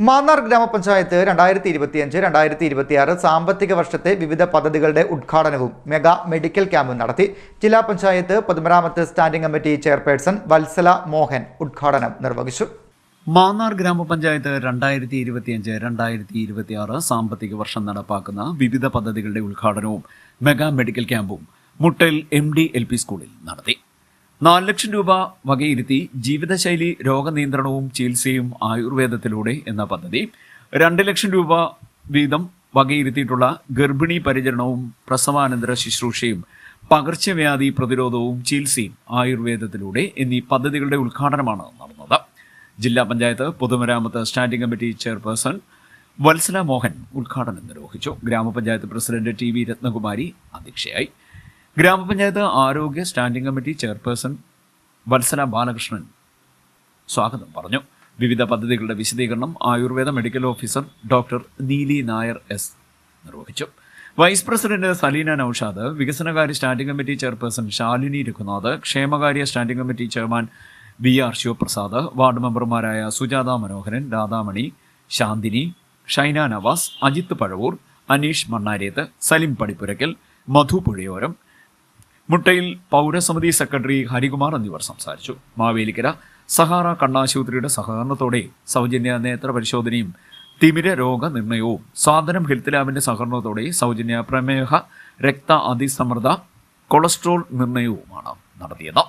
മാന്നാർ ഗ്രാമപഞ്ചായത്ത് രണ്ടായിരത്തി ഇരുപത്തിയഞ്ച് രണ്ടായിരത്തി ഇരുപത്തിയാറ് സാമ്പത്തിക വർഷത്തെ വിവിധ പദ്ധതികളുടെ ഉദ്ഘാടനവും മെഗാ മെഡിക്കൽ ക്യാമ്പും നടത്തി. ജില്ലാ പഞ്ചായത്ത് പൊതുമരാമത്ത് standing committee chairperson Valsala Mohan ഉദ്ഘാടനം നിർവഹിച്ചു. മാന്നാർ ഗ്രാമപഞ്ചായത്ത് രണ്ടായിരത്തി ഇരുപത്തിയഞ്ച് രണ്ടായിരത്തി ഇരുപത്തിയാറ് സാമ്പത്തിക വർഷം നടപ്പാക്കുന്ന വിവിധ പദ്ധതികളുടെ ഉദ്ഘാടനവും മെഗാ മെഡിക്കൽ ക്യാമ്പും മുട്ടൽ എം ഡി എൽ പി സ്കൂളിൽ നടത്തി. നാല് ലക്ഷം രൂപ വകയിരുത്തി ജീവിതശൈലി രോഗനിയന്ത്രണവും ചികിത്സയും ആയുർവേദത്തിലൂടെ എന്ന പദ്ധതി. രണ്ട് ലക്ഷം രൂപ വീതം വകയിരുത്തിയിട്ടുള്ള ഗർഭിണി പരിചരണവും പ്രസവാനന്തര ശുശ്രൂഷയും പകർച്ചവ്യാധി പ്രതിരോധവും ചികിത്സയും ആയുർവേദത്തിലൂടെ എന്നീ പദ്ധതികളുടെ ഉദ്ഘാടനമാണ് നടന്നത്. ജില്ലാ പഞ്ചായത്ത് പൊതുമരാമത്ത് standing committee chairperson Valsala Mohan ഉദ്ഘാടനം നിർവഹിച്ചു. ഗ്രാമപഞ്ചായത്ത് പ്രസിഡന്റ് ടി വി രത്നകുമാരി അധ്യക്ഷയായി. ഗ്രാമപഞ്ചായത്ത് ആരോഗ്യ standing committee chairperson Valsala Balakrishnan സ്വാഗതം പറഞ്ഞു. വിവിധ പദ്ധതികളുടെ വിശദീകരണം Ayurveda medical officer doctor Neeli Nair S നിർവഹിച്ചു. വൈസ് പ്രസിഡന്റ് സലീന നൌഷാദ് വികസനകാര്യ standing committee chairperson Shalini Raghunath ക്ഷേമകാര്യ standing committee chairman V R Sivaprasad ward മെമ്പർമാരായ സുജാത മനോഹരൻ രാധാമണി ശാന്തിനി ഷൈന നവാസ് അജിത് പഴവൂർ അനീഷ് മണ്ണാരേത്ത് സലിം പടിപ്പുരക്കൽ മധു പുഴയോരം മുട്ടയിൽ പൗരസമിതി സെക്രട്ടറി ഹരികുമാർ എന്നിവർ സംസാരിച്ചു. മാവേലിക്കര സഹാറ കണ്ണാശുപത്രിയുടെ സഹകരണത്തോടെ സൗജന്യ നേത്ര പരിശോധനയും തിമിര രോഗ നിർണയവും സാധനം ഹെൽത്ത് ലാബിന്റെ സഹകരണത്തോടെ സൗജന്യ പ്രമേഹ രക്ത അതിസമ്മർദ്ദ കൊളസ്ട്രോൾ നിർണയവുമാണ് നടത്തിയത്.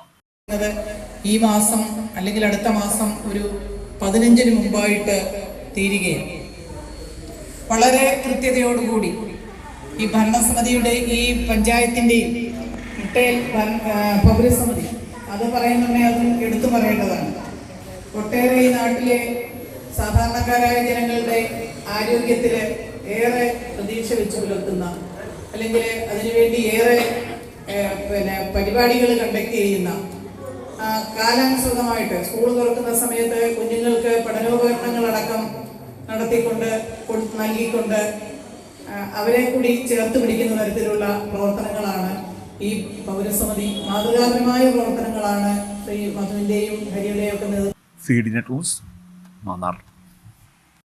ഈ മാസം അല്ലെങ്കിൽ അടുത്ത മാസം ഒരു പതിനഞ്ചിന് മുമ്പായിട്ട് തീരുകയാണ്. വളരെ കൃത്യതയോടുകൂടി ഈ ഭരണസമിതിയുടെ ഈ പഞ്ചായത്തിന്റെയും ആ, പൗരസമിതി. അത് പറയുന്നുണ്ടെങ്കിൽ അതും എടുത്തു പറയേണ്ടതാണ്. ഒട്ടേറെ ഈ നാട്ടിലെ സാധാരണക്കാരായ ജനങ്ങളുടെ ആരോഗ്യത്തിൽ ഏറെ പ്രതീക്ഷ വെച്ച് പുലർത്തുന്ന അല്ലെങ്കിൽ അതിനുവേണ്ടി ഏറെ പിന്നെ പരിപാടികൾ കണ്ടക്ട് ചെയ്യുന്ന കാലാനുസൃതമായിട്ട് സ്കൂൾ തുറക്കുന്ന സമയത്ത് കുഞ്ഞുങ്ങൾക്ക് പഠനോപകരണങ്ങളടക്കം നടത്തിക്കൊണ്ട് നൽകിക്കൊണ്ട് അവരെ കൂടി ചേർത്ത് പിടിക്കുന്ന തരത്തിലുള്ള പ്രവർത്തനങ്ങളാണ് ഈ പൗരസമിതി മാതൃകാപരമായ പ്രവർത്തനങ്ങളാണ് ശ്രീ മധുവിന്റെയും ഹരിയുടെയും ഒക്കെ സി ഡി ന്യൂസ്